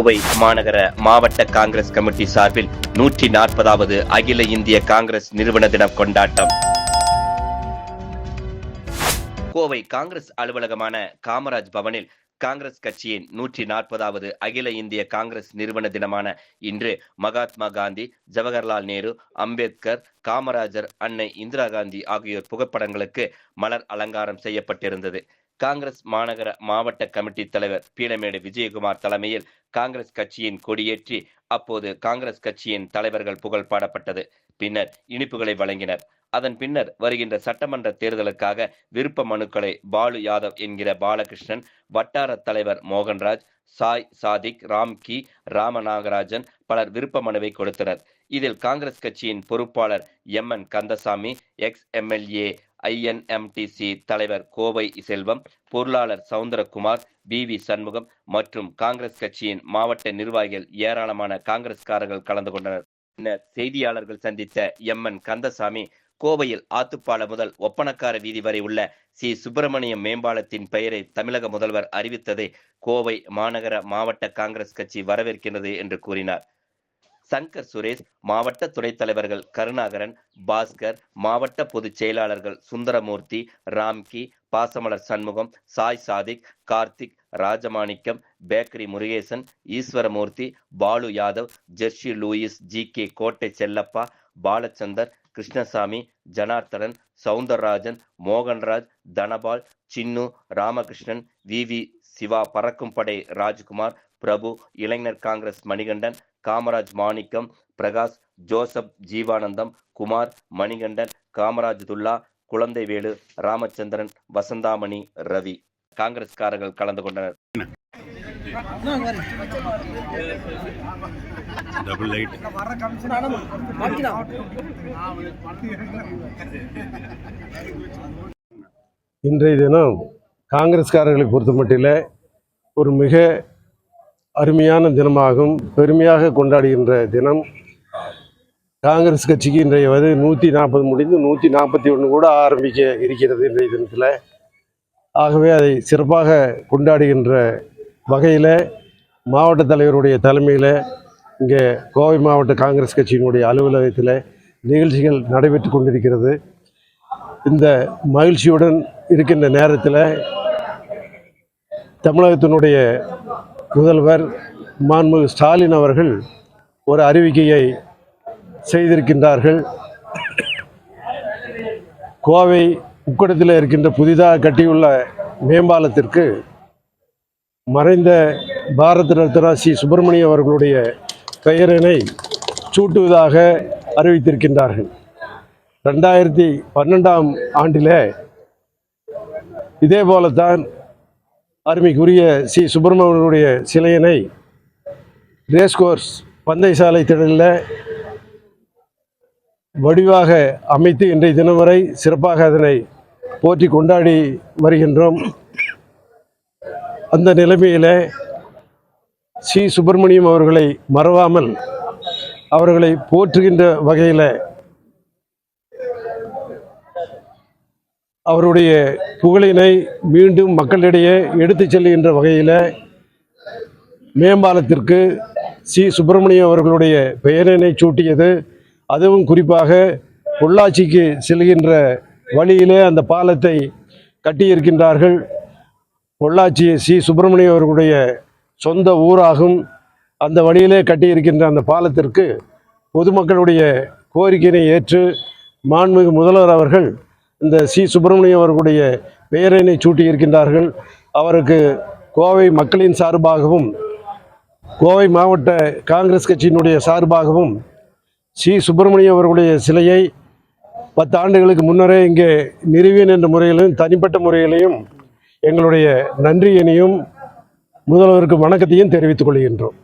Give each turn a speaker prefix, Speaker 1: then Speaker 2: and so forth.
Speaker 1: கோவை மாநகர மாவட்ட காங்கிரஸ் கமிட்டி சார்பில் நூற்றி நாற்பதாவது அகில இந்திய காங்கிரஸ் நிறுவன தினம் கொண்டாட்டம். கோவை காங்கிரஸ் அலுவலகமான காமராஜ் பவனில் காங்கிரஸ் கட்சியின் நூற்றி நாற்பதாவது அகில இந்திய காங்கிரஸ் நிறுவன தினமான இன்று மகாத்மா காந்தி ஜவஹர்லால் நேரு அம்பேத்கர் காமராஜர் அன்னை இந்திரா காந்தி ஆகியோர் புகைப்படங்களுக்கு மலர் அலங்காரம் செய்யப்பட்டிருந்தது. காங்கிரஸ் மாநகர மாவட்ட கமிட்டி தலைவர் பீளமேடு விஜயகுமார் தலைமையில் காங்கிரஸ் கட்சியின் கொடியேற்றி அப்போது காங்கிரஸ் கட்சியின் தலைவர்கள் புகழ் பாடப்பட்டது. பின்னர் இனிப்புகளை வழங்கினர். அதன் பின்னர் வருகின்ற சட்டமன்ற தேர்தலுக்காக விருப்ப மனுக்களை பாலு யாதவ் என்கிற பாலகிருஷ்ணன் வட்டார தலைவர் மோகன்ராஜ் சாய் சாதிக் ராம்கி ராமநாகராஜன் பலர் விருப்ப மனுவை கொடுத்தனர். இதில் காங்கிரஸ் கட்சியின் பொறுப்பாளர் M N Kandasamy ex MLA INMTC தலைவர் கோவை செல்வம் பொருளாளர் சவுந்தரகுமார் பி வி சண்முகம் மற்றும் காங்கிரஸ் கட்சியின் மாவட்ட நிர்வாகிகள் ஏராளமான காங்கிரஸ்காரர்கள் கலந்து கொண்டனர். பின்னர் செய்தியாளர்கள் சந்தித்த எம். என். கந்தசாமி கோவையில் ஆத்துப்பால முதல் ஒப்பனக்கார வீதி வரை உள்ள சி. சுப்பிரமணியம் மேம்பாலத்தின் பெயரை தமிழக முதல்வர் அறிவித்ததை கோவை மாநகர மாவட்ட காங்கிரஸ் கட்சி வரவேற்கின்றது என்று கூறினார். சங்கர் சுரேஷ் மாவட்ட துணைத் தலைவர்கள் கருணாகரன் பாஸ்கர் மாவட்ட பொதுச் செயலாளர்கள் Sundaramoorthy Ramki Pasamalar Shanmugam Sai Sadiq Karthik Rajamanickam bakery Murugesan Eswaramoorthy Balu Yadav Jershi Louis G K Kottai Chellappa Balachander Krishnasamy Janarthanan Soundararajan Mohanraj Dhanapal Chinnu Ramakrishnan V V Siva பறக்கும் படை ராஜ்குமார் பிரபு இளைஞர் காங்கிரஸ் மணிகண்டன் காமராஜ் மாணிக்கம் பிரகாஷ் ஜோசப் ஜீவானந்தம் குமார் மணிகண்டன் காமராஜ் துல்லா குழந்தைவேலு ராமச்சந்திரன் வசந்தாமணி ரவி. காங்கிரஸ்காரர்கள் கலந்து கொண்டனர்.
Speaker 2: Double light
Speaker 3: இன்றைய தினம் காங்கிரஸ்காரர்களை பொறுத்தமட்டில் ஒரு மிக அருமையான தினமாகும் பெருமையாக கொண்டாடுகின்ற தினம். காங்கிரஸ் கட்சிக்கு இன்றைய வந்து நூற்றி நாற்பது முடிந்து நூற்றி நாற்பத்தி ஒன்று கூட ஆரம்பிக்க இருக்கிறது இன்றைய தினத்தில். ஆகவே அதை சிறப்பாக கொண்டாடுகின்ற வகையில் மாவட்ட தலைவருடைய தலைமையில் இங்கே கோவை மாவட்ட காங்கிரஸ் கட்சியினுடைய அலுவலகத்தில் நிகழ்ச்சிகள் நடைபெற்று கொண்டிருக்கிறது. இந்த மகிழ்ச்சியுடன் இருக்கின்ற நேரத்தில் தமிழகத்தினுடைய முதல்வர் மாண்புமிகு ஸ்டாலின் அவர்கள் ஒரு அறிவிக்கையை செய்திருக்கின்றார்கள். கோவை உக்கடத்தில் இருக்கின்ற புதிதாக கட்டியுள்ள மேம்பாலத்திற்கு மறைந்த பாரத ரத்னா சி. சுப்பிரமணியம் அவர்களுடைய பெயரினை சூட்டுவதாக அறிவித்திருக்கின்றார்கள். ரெண்டாயிரத்தி பன்னெண்டாம் ஆண்டில் இதே போலத்தான் அருமைக்குரிய சி சுப்பிரமணியனுடைய சிலையினை ரேஸ்கோர்ஸ் பந்தய சாலை திடலில் வடிவாக அமைத்து இன்றைய தினம் வரை சிறப்பாக அதனை போற்றி கொண்டாடி வருகின்றோம். அந்த நிலைமையில் சி சுப்பிரமணியம் அவர்களை மறவாமல் அவர்களை போற்றுகின்ற வகையில் அவருடைய புகழினை மீண்டும் மக்களிடையே எடுத்துச் செல்கின்ற வகையில் மேம்பாலத்திற்கு சி. சுப்பிரமணியம் அவர்களுடைய பெயரினை சூட்டியது. அதுவும் குறிப்பாக பொள்ளாச்சிக்கு செல்கின்ற வழியிலே அந்த பாலத்தை கட்டியிருக்கின்றார்கள். பொள்ளாச்சி சி. சுப்பிரமணியம் அவர்களுடைய சொந்த ஊராகும். அந்த வழியிலே கட்டியிருக்கின்ற அந்த பாலத்திற்கு பொதுமக்களுடைய கோரிக்கையினை ஏற்று மாண்புமிகு முதல்வர் அவர்கள் இந்த சி சுப்பிரமணியம் அவர்களுடைய பெயரினை சூட்டியிருக்கின்றார்கள். அவருக்கு கோவை மக்களின் சார்பாகவும் கோவை மாவட்ட காங்கிரஸ் கட்சியினுடைய சார்பாகவும் சி சுப்பிரமணியம் அவர்களுடைய சிலையை பத்து ஆண்டுகளுக்கு முன்னரே இங்கே நிறுவியன் என்ற முறையிலும் தனிப்பட்ட முறையிலையும் எங்களுடைய நன்றியினையும் முதல்வருக்கு வணக்கத்தையும் தெரிவித்துக் கொள்கின்றோம்.